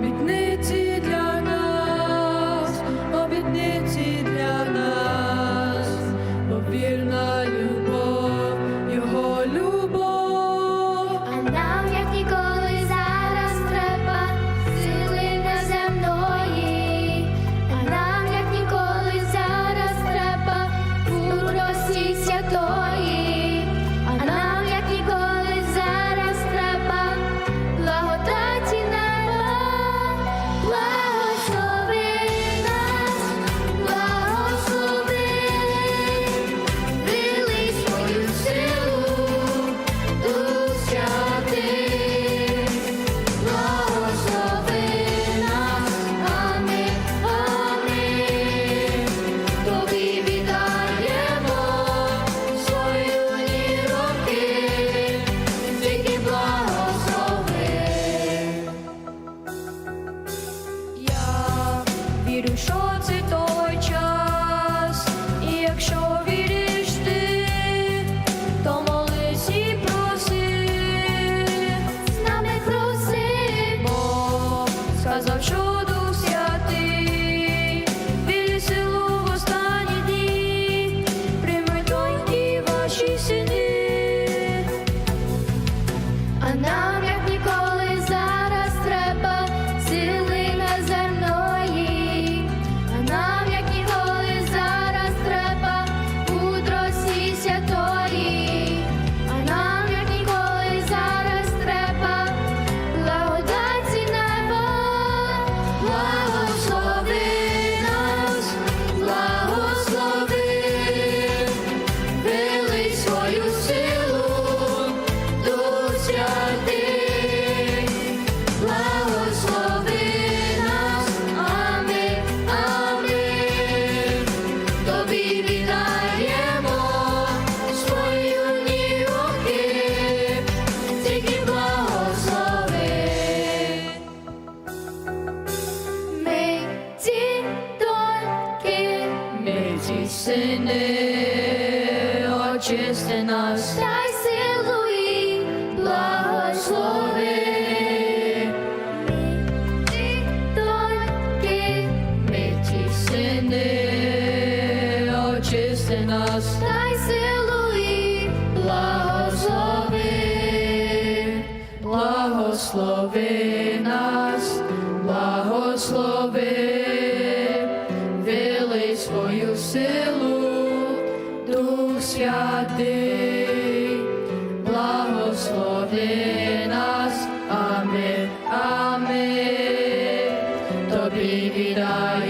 sabit ne вірю, що це той час, і якщо віриш ти, то молись і проси, з нами проси, Бог сказав, що дух святий, білі силу в останні дні, прийми доньки ваші сини, а нам. Сини, очисти нас, дай силу і благослови. ти тільки, Ми сини, очисти нас, дай силу і благослови, благослови нас, благослови, вили свою силу, Святий, благослови нас, амин, амин, тобі віддаємо